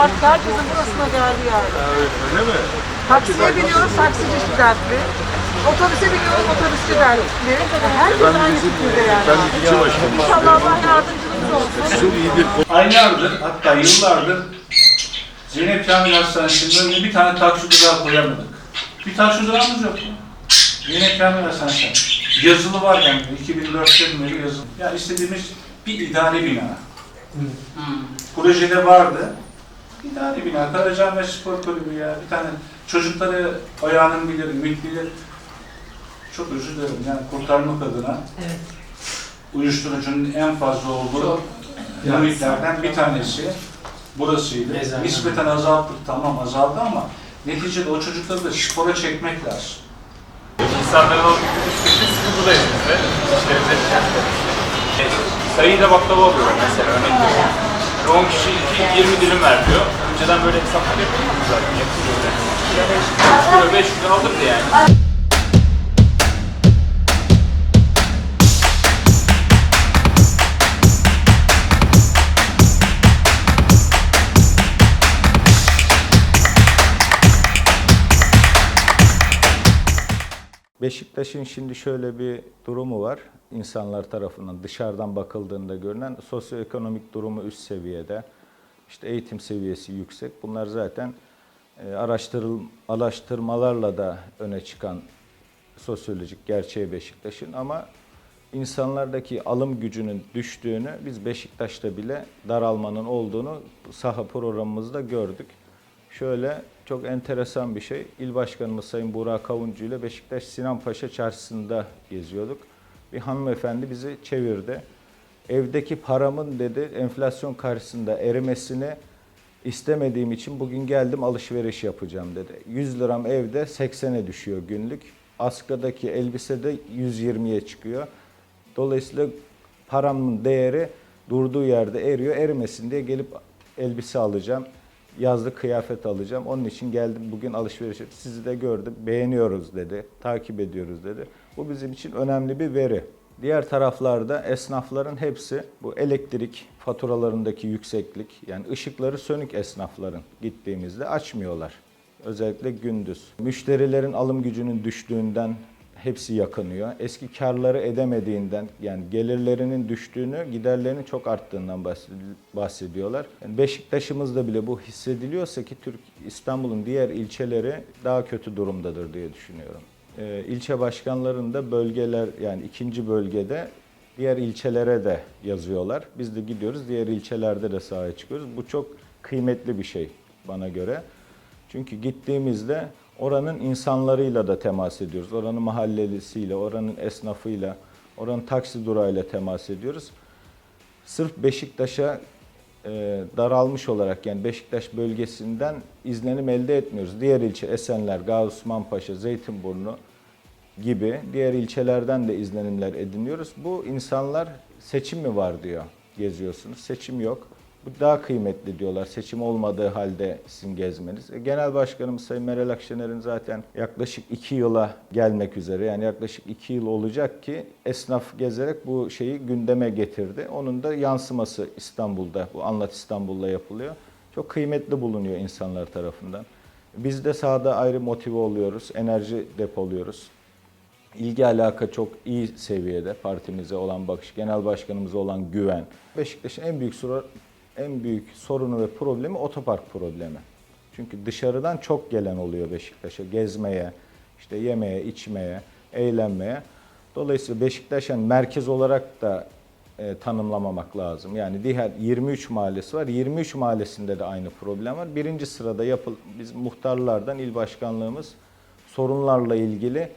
artık herkesin burasına geldi yani. Öyle mi? Taksiye biniyoruz, taksici dertli. Otobüse biniyoruz, otobüsçü dertli. Herkes aynı şekilde yani. Ben iki başkanım. İnşallah Allah yardımcımız olsun. Su iyidir. Aylardır hatta yıllardır Zeynep Kamil Hastanesi'nin önüne bir tane taksi durağı koyamadık. Bir taksi durağımız yok mu? Zeynep Kamil Hastanesi. Yazılı var yani 2004'ten beri yazılı. Ya istediğimiz bir idari bina. Projede vardı. İdari bina. Karacaahmet Spor Kulübü ya. Bir tane çocukları ayağının bilir, ümit bilir. Çok özür dilerim yani kurtarmak adına. Uyuşturucunun en fazla olduğu ümitlerden bir tanesi burasıydı. Nispeten azalttık tamam azaldı ama neticede o çocukları da spora çekmek lazım. İnsanların o güçlü sıkıntıdayız biz de. İşlerimize sayıyla baklava alıyorlar mesela örnek veriyorum. Yani 10 kişi 2, 20 dilim ver diyor. Önceden böyle hesaplar yapıyorduk zaten. Yapılıyor öyle. 3 kilo 5 kilo alırdı yani. Beşiktaş'ın şimdi şöyle bir durumu var. İnsanlar tarafından dışarıdan bakıldığında görünen sosyoekonomik durumu üst seviyede. İşte eğitim seviyesi yüksek. Bunlar zaten e, araştırmalarla da öne çıkan sosyolojik gerçeği Beşiktaş'ın ama insanlardaki alım gücünün düştüğünü biz Beşiktaş'ta bile daralmanın olduğunu saha programımızda gördük. Şöyle çok enteresan bir şey. İl Başkanımız Sayın Burak Kavuncu ile Beşiktaş Sinanpaşa Çarşısı'nda geziyorduk. Bir hanımefendi bizi çevirdi. Evdeki paramın dedi enflasyon karşısında erimesini istemediğim için bugün geldim alışveriş yapacağım dedi. 100 liram evde 80'e düşüyor günlük. Askıdaki elbise de 120'ye çıkıyor. Dolayısıyla paramın değeri durduğu yerde eriyor. Erimesin diye gelip elbise alacağım. Yazlık kıyafet alacağım. Onun için geldim bugün alışveriş. Sizi de gördüm. Beğeniyoruz dedi. Takip ediyoruz dedi. Bu bizim için önemli bir veri. Diğer taraflarda esnafların hepsi bu elektrik faturalarındaki yükseklik yani ışıkları sönük esnafların gittiğimizde açmıyorlar. Özellikle gündüz. Müşterilerin alım gücünün düştüğünden hepsi yakınıyor. Eski karları edemediğinden yani gelirlerinin düştüğünü, giderlerinin çok arttığından bahsed- bahsediyorlar. Yani Beşiktaş'ımızda bile bu hissediliyorsa ki Türk İstanbul'un diğer ilçeleri daha kötü durumdadır diye düşünüyorum. Ee, ilçe başkanlarının da bölgeler yani ikinci bölgede diğer ilçelere de yazıyorlar. Biz de gidiyoruz diğer ilçelerde de sahaya çıkıyoruz. Bu çok kıymetli bir şey bana göre. Çünkü gittiğimizde oranın insanlarıyla da temas ediyoruz. Oranın mahallelisiyle, oranın esnafıyla, oranın taksi durağıyla temas ediyoruz. Sırf Beşiktaş'a e, daralmış olarak yani Beşiktaş bölgesinden izlenim elde etmiyoruz. Diğer ilçe Esenler, Gazi Zeytinburnu gibi diğer ilçelerden de izlenimler ediniyoruz. Bu insanlar seçim mi var diyor geziyorsunuz. Seçim yok. Bu daha kıymetli diyorlar. Seçim olmadığı halde sizin gezmeniz. E, Genel Başkanımız Sayın Meral Akşener'in zaten yaklaşık iki yıla gelmek üzere yani yaklaşık iki yıl olacak ki esnaf gezerek bu şeyi gündeme getirdi. Onun da yansıması İstanbul'da, bu Anlat İstanbul'da yapılıyor. Çok kıymetli bulunuyor insanlar tarafından. Biz de sahada ayrı motive oluyoruz, enerji depoluyoruz. İlgi alaka çok iyi seviyede partimize olan bakış, genel başkanımıza olan güven. Beşiktaş'ın en büyük en büyük sorunu ve problemi otopark problemi. Çünkü dışarıdan çok gelen oluyor Beşiktaş'a gezmeye, işte yemeye, içmeye, eğlenmeye. Dolayısıyla Beşiktaş'ın merkez olarak da e, tanımlamamak lazım. Yani diğer 23 mahallesi var. 23 mahallesinde de aynı problem var. Birinci sırada yapıl biz muhtarlardan il başkanlığımız sorunlarla ilgili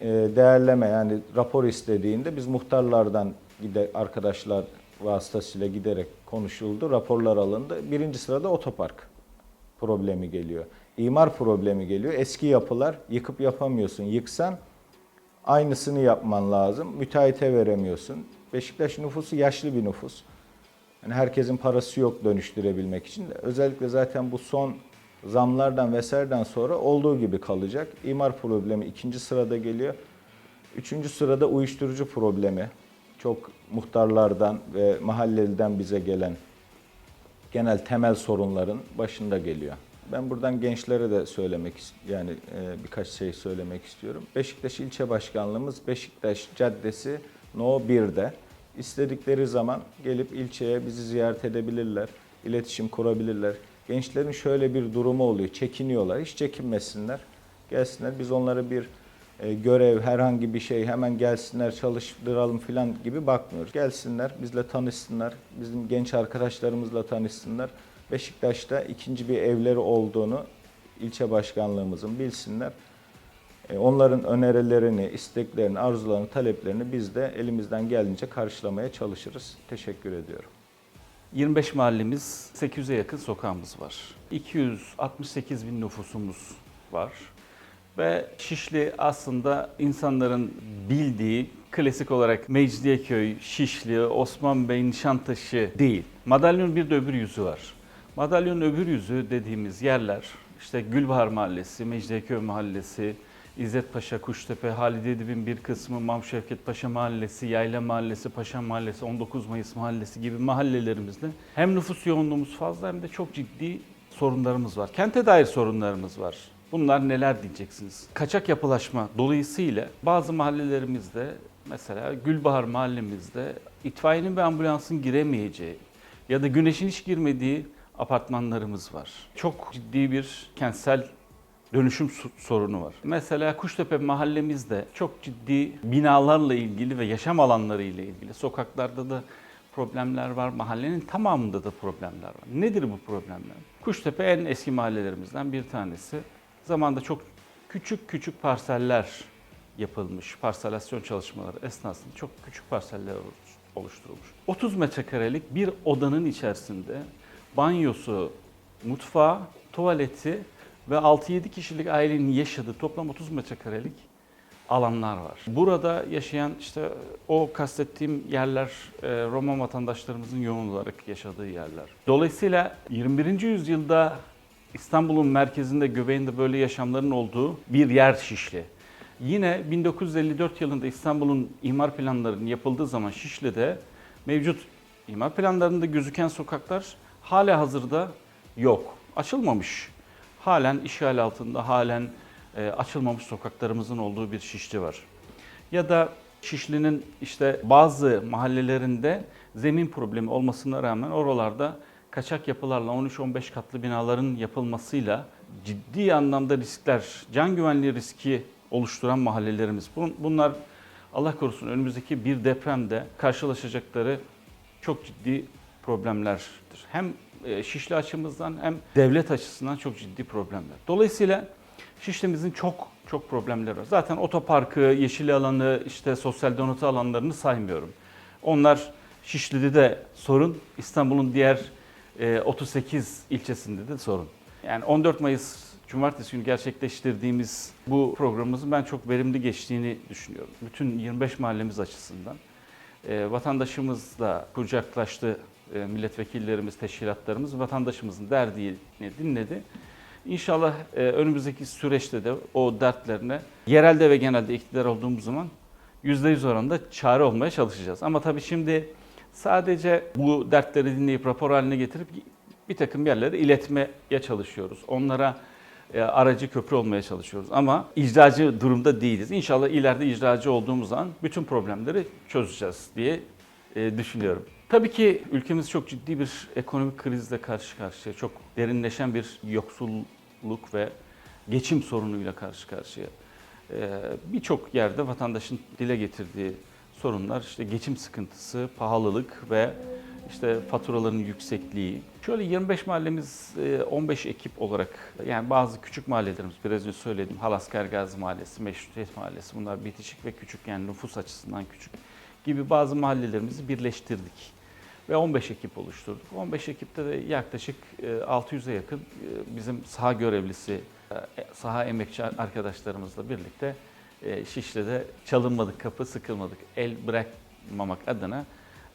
e, değerleme yani rapor istediğinde biz muhtarlardan gide arkadaşlar vasıtasıyla giderek konuşuldu, raporlar alındı. Birinci sırada otopark problemi geliyor. İmar problemi geliyor. Eski yapılar yıkıp yapamıyorsun. Yıksan aynısını yapman lazım. Müteahhite veremiyorsun. Beşiktaş nüfusu yaşlı bir nüfus. Yani herkesin parası yok dönüştürebilmek için de. Özellikle zaten bu son zamlardan vesaireden sonra olduğu gibi kalacak. İmar problemi ikinci sırada geliyor. Üçüncü sırada uyuşturucu problemi. Çok muhtarlardan ve mahalleliden bize gelen genel temel sorunların başında geliyor. Ben buradan gençlere de söylemek yani e, birkaç şey söylemek istiyorum. Beşiktaş İlçe Başkanlığımız Beşiktaş Caddesi No 1'de. İstedikleri zaman gelip ilçeye bizi ziyaret edebilirler, iletişim kurabilirler. Gençlerin şöyle bir durumu oluyor, çekiniyorlar. Hiç çekinmesinler, gelsinler. Biz onlara bir e, görev, herhangi bir şey hemen gelsinler çalıştıralım falan gibi bakmıyoruz. Gelsinler, bizle tanışsınlar, bizim genç arkadaşlarımızla tanışsınlar. Beşiktaş'ta ikinci bir evleri olduğunu ilçe başkanlığımızın bilsinler. E, Onların önerilerini, isteklerini, arzularını, taleplerini biz de elimizden geldiğince karşılamaya çalışırız. Teşekkür ediyorum. 25 mahallemiz, 800'e yakın sokağımız var. 268 bin nüfusumuz var. Ve Şişli aslında insanların bildiği klasik olarak Mecidiyeköy, Şişli, Osman Bey, Nişantaşı değil. Madalyonun bir de öbür yüzü var. Madalyonun öbür yüzü dediğimiz yerler işte Gülbahar Mahallesi, Mecidiyeköy Mahallesi, İzzet Paşa, Kuştepe, Halide Edip'in bir kısmı, Mam Şevket Paşa Mahallesi, Yayla Mahallesi, Paşa Mahallesi, 19 Mayıs Mahallesi gibi mahallelerimizde hem nüfus yoğunluğumuz fazla hem de çok ciddi sorunlarımız var. Kente dair sorunlarımız var. Bunlar neler diyeceksiniz? Kaçak yapılaşma dolayısıyla bazı mahallelerimizde mesela Gülbahar mahallemizde itfaiyenin ve ambulansın giremeyeceği ya da güneşin hiç girmediği apartmanlarımız var. Çok ciddi bir kentsel dönüşüm sorunu var. Mesela Kuştepe mahallemizde çok ciddi binalarla ilgili ve yaşam alanları ile ilgili sokaklarda da problemler var. Mahallenin tamamında da problemler var. Nedir bu problemler? Kuştepe en eski mahallelerimizden bir tanesi. Zamanında çok küçük küçük parseller yapılmış. Parselasyon çalışmaları esnasında çok küçük parseller oluş- oluşturulmuş. 30 metrekarelik bir odanın içerisinde banyosu, mutfağı, tuvaleti ve 6-7 kişilik ailenin yaşadığı toplam 30 metrekarelik alanlar var. Burada yaşayan işte o kastettiğim yerler e, Roma vatandaşlarımızın yoğun olarak yaşadığı yerler. Dolayısıyla 21. yüzyılda İstanbul'un merkezinde göbeğinde böyle yaşamların olduğu bir yer Şişli. Yine 1954 yılında İstanbul'un imar planlarının yapıldığı zaman Şişli'de mevcut imar planlarında gözüken sokaklar hala hazırda yok. Açılmamış. Halen işgal altında, halen e, açılmamış sokaklarımızın olduğu bir Şişli var. Ya da Şişli'nin işte bazı mahallelerinde zemin problemi olmasına rağmen oralarda kaçak yapılarla 13-15 katlı binaların yapılmasıyla ciddi anlamda riskler, can güvenliği riski oluşturan mahallelerimiz. Bun- Bunlar Allah korusun önümüzdeki bir depremde karşılaşacakları çok ciddi problemlerdir. Hem e, Şişli açımızdan hem devlet açısından çok ciddi problemler. Dolayısıyla Şişli'mizin çok çok problemleri var. Zaten otoparkı, yeşil alanı, işte sosyal donatı alanlarını saymıyorum. Onlar Şişli'de de sorun, İstanbul'un diğer 38 ilçesinde de sorun. Yani 14 Mayıs Cumartesi günü gerçekleştirdiğimiz bu programımızın ben çok verimli geçtiğini düşünüyorum. Bütün 25 mahallemiz açısından. E, vatandaşımızla kucaklaştı e, milletvekillerimiz, teşkilatlarımız vatandaşımızın derdini dinledi. İnşallah e, önümüzdeki süreçte de o dertlerine yerelde ve genelde iktidar olduğumuz zaman %100 oranında çare olmaya çalışacağız. Ama tabii şimdi sadece bu dertleri dinleyip rapor haline getirip bir takım yerlere iletmeye çalışıyoruz. Onlara e, aracı köprü olmaya çalışıyoruz. Ama icracı durumda değiliz. İnşallah ileride icracı olduğumuz zaman bütün problemleri çözeceğiz diye e, düşünüyorum. Tabii ki ülkemiz çok ciddi bir ekonomik krizle karşı karşıya. Çok derinleşen bir yoksulluk ve geçim sorunuyla karşı karşıya. E, Birçok yerde vatandaşın dile getirdiği sorunlar işte geçim sıkıntısı, pahalılık ve işte faturaların yüksekliği. Şöyle 25 mahallemiz e, 15 ekip olarak yani bazı küçük mahallelerimiz biraz önce söyledim. Halasker Gazi Mahallesi, Meşrutiyet Mahallesi bunlar bitişik ve küçük yani nüfus açısından küçük gibi bazı mahallelerimizi birleştirdik ve 15 ekip oluşturduk. 15 ekipte de yaklaşık e, 600'e yakın e, bizim saha görevlisi, e, saha emekçi arkadaşlarımızla birlikte e, Şişli'de çalınmadık kapı, sıkılmadık, el bırakmamak adına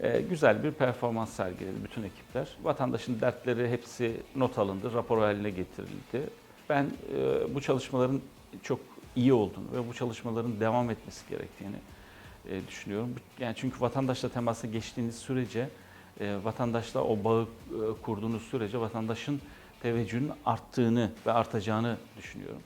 e, güzel bir performans sergiledi bütün ekipler. Vatandaşın dertleri hepsi not alındı, rapor haline getirildi. Ben e, bu çalışmaların çok iyi olduğunu ve bu çalışmaların devam etmesi gerektiğini e, düşünüyorum. Yani çünkü vatandaşla temasa geçtiğiniz sürece vatandaşla o bağı kurduğunuz sürece vatandaşın teveccühünün arttığını ve artacağını düşünüyorum.